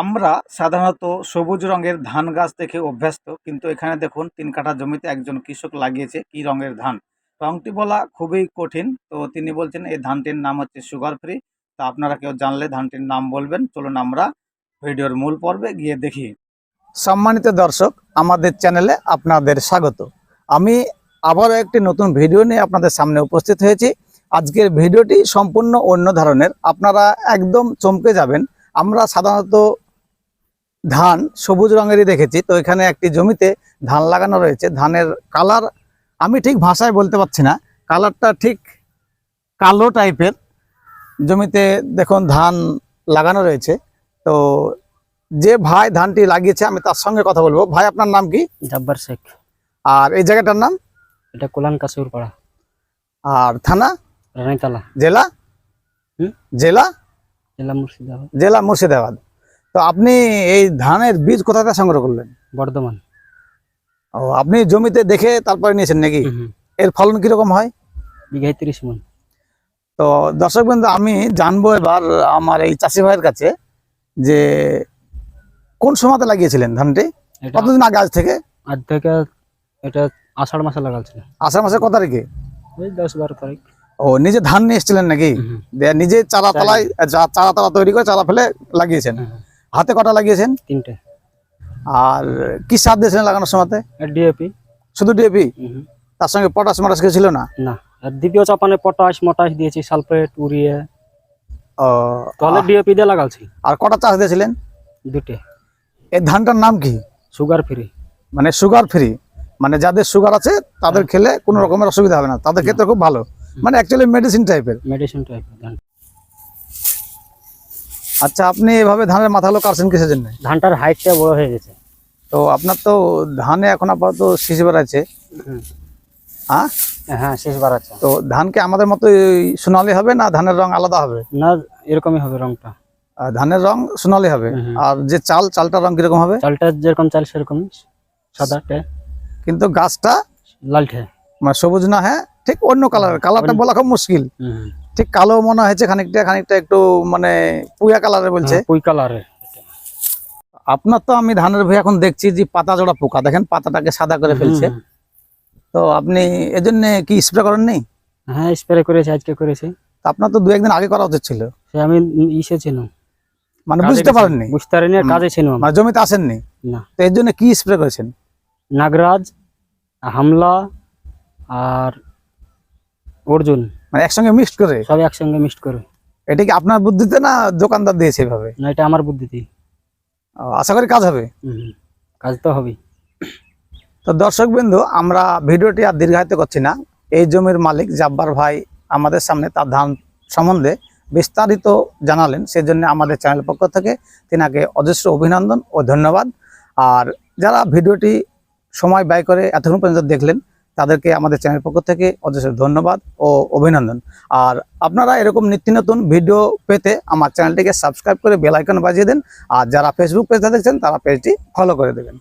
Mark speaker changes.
Speaker 1: আমরা সাধারণত সবুজ রঙের ধান গাছ দেখে অভ্যস্ত, কিন্তু এখানে দেখুন তিন কাঠা জমিতে একজন কৃষক লাগিয়েছে কি রঙের ধান। রংটি বলা খুবই কঠিন, তো তিনি বলছেন এই ধানটির নাম হচ্ছে সুগার ফ্রি তো আপনারা কেউ জানলে ধানটির নাম বলবেন। চলুন আমরা ভিডিওর মূল পর্বে গিয়ে দেখি। সম্মানিত দর্শক, আমাদের চ্যানেলে আপনাদের স্বাগত। আমি আবারও একটি নতুন ভিডিও নিয়ে আপনাদের সামনে উপস্থিত হয়েছি। আজকের ভিডিওটি সম্পূর্ণ অন্য ধরনের। আপনারা একদম চমকে যাবেন। আমরা সাধারণত ধান সবুজ রঙেরই দেখেছি। তো এখানে একটি জমিতে ধান লাগানো রয়েছে। ধানের কালার আমি ঠিক ভাষায় বলতে পারছি না। কালারটা ঠিক কালো টাইপের জমিতে দেখুন ধান লাগানো রয়েছে। তো যে ভাই ধানটি লাগিয়েছে আমি তার সঙ্গে কথা বলব। ভাই আপনার নাম কি?
Speaker 2: জব্বার শেখ।
Speaker 1: আর এই জায়গাটার নাম?
Speaker 2: এটা কোলান কাসুর পাড়া
Speaker 1: আর থানা?
Speaker 2: রানাইতলা
Speaker 1: জেলা? জেলা?
Speaker 2: জেলা মুর্শিদাবাদ।
Speaker 1: জেলা মুর্শিদাবাদ। তো আপনি এই ধানের বীজ কোথা থেকে সংগ্রহ করলেন?
Speaker 2: বর্ধমান।
Speaker 1: ও আপনি জমিতে দেখে তারপরে নিয়েছেন নাকি? এর ফলন কীরকম হয়?
Speaker 2: বিঘায় তিরিশ মন।
Speaker 1: তো দর্শক বন্ধু আমি জানব এবার আমার এই চাষি ভাইয়ের কাছে যে কোন সময়তে লাগিয়েছিলেন ধানটি? কতদিন আগে আজ থেকে?
Speaker 2: আজ থেকে এটা আষাঢ় মাসে লাগাচ্ছিল
Speaker 1: আষাঢ় মাসে কত তারিখে?
Speaker 2: ওই দশ বারো তারিখ।
Speaker 1: ও নিজে ধান নিয়ে এসেছিলেন নাকি? নিজে চারা তালায় চারা তালা তৈরি করে চারা ফেলে লাগিয়েছেন।
Speaker 2: হুম।
Speaker 1: হাতে কটা লাগিয়েছেন?
Speaker 2: তিনটে।
Speaker 1: আর কি সার দিয়েছিলেন লাগানোর সময়তে?
Speaker 2: ডিএপি
Speaker 1: শুধু ডিএপি তার সঙ্গে পটাশ মটাশ কিছু ছিল না?
Speaker 2: না। আর দ্বিতীয় চাপানে পটাশ মটাশ দিয়েছি সালফেট উড়িয়ে তাহলে ডিএপি দিয়ে লাগাচ্ছি
Speaker 1: আর কটা চাষ দিয়েছিলেন?
Speaker 2: দুটে
Speaker 1: এই ধানটার নাম কি?
Speaker 2: সুগার ফ্রি
Speaker 1: মানে সুগার ফ্রি। মানে যাদের সুগার আছে তাদের খেলে কোনো রকমের অসুবিধা হবে না। তাদের ক্ষেত্রে খুব ভালো। মানে অ্যাকচুয়ালি মেডিসিন টাইপের
Speaker 2: মেডিসিন টাইপের ধান।
Speaker 1: আচ্ছা আপনি এভাবে ধানের মাথাগুলো কাটছেন কিসের জন্য?
Speaker 2: ধানটার হাইটটা বড় হয়ে গেছে।
Speaker 1: তো আপনার তো ধানে এখন আপাতত শিশু বেড়াচ্ছে। হ্যাঁ?
Speaker 2: হ্যাঁ শেষ বার আছে
Speaker 1: তো ধানকে আমাদের মতো সোনালি হবে না ধানের রং আলাদা হবে?
Speaker 2: না এরকমই হবে রংটা।
Speaker 1: আর ধানের রং সোনালি হবে। আর যে চাল চালটার রং কীরকম হবে?
Speaker 2: চালটা যেরকম চাল সেরকমই সাদাটে
Speaker 1: কিন্তু গাছটা
Speaker 2: লালটে।
Speaker 1: মানে সবুজ না হ্যাঁ? ঠিক অন্য কালার কালারটা বলা খুব মুশকিল। ঠিক কালো মনে হয়েছে খানিকটা খানিকটা একটু মানে পুয়া কালারে বলছে।
Speaker 2: হ্যাঁ, পুই কালারের।
Speaker 1: আপনার তো আমি ধানের ভুঁই এখন দেখছি যে পাতা জোড়া পোকা দেখেন পাতাটাকে সাদা করে ফেলছে। তো আপনি এজন্য কি স্প্রে করেন নি
Speaker 2: হ্যাঁ স্প্রে করেছি আজকে করেছি।
Speaker 1: আপনার তো দু একদিন আগে করা উচিত ছিল।
Speaker 2: সে আমি ইসে ছিল
Speaker 1: মানে বুঝতে। পারেননি?
Speaker 2: বুঝতে পারিনি কাজে ছিল
Speaker 1: মানে জমিতে আসেননি?
Speaker 2: না।
Speaker 1: তো এর জন্য কি স্প্রে করেছেন?
Speaker 2: নাগরাজ হামলা আর অর্জুন।
Speaker 1: মানে একসঙ্গে মিক্সড করে?
Speaker 2: সব একসঙ্গে মিক্সড করে।
Speaker 1: এটা কি আপনার বুদ্ধিতে না দোকানদার দিয়েছে এভাবে?
Speaker 2: না এটা আমার বুদ্ধিতে
Speaker 1: ও, আশা করি কাজ হবে?
Speaker 2: কাজ তো হবেই।
Speaker 1: তো দর্শক বিন্দু আমরা ভিডিওটি আর দীর্ঘায়িত করছি না। এই জমির মালিক জাব্বার ভাই আমাদের সামনে তার ধান সম্বন্ধে বিস্তারিত জানালেন। সেজন্য আমাদের চ্যানেল পক্ষ থেকে তিনাকে অজস্র অভিনন্দন ও ধন্যবাদ। আর যারা ভিডিওটি সময় ব্যয় করে এতক্ষণ পর্যন্ত দেখলেন তাদেরকে আমাদের চ্যানেল পক্ষ থেকে অজস্র ধন্যবাদ ও অভিনন্দন। আর আপনারা এরকম নিত্য নতুন ভিডিও পেতে আমার চ্যানেলটিকে সাবস্ক্রাইব করে বেলাইকন বাজিয়ে দেন। আর যারা ফেসবুক পেজটা দেখছেন, তারা পেজটি ফলো করে দেবেন।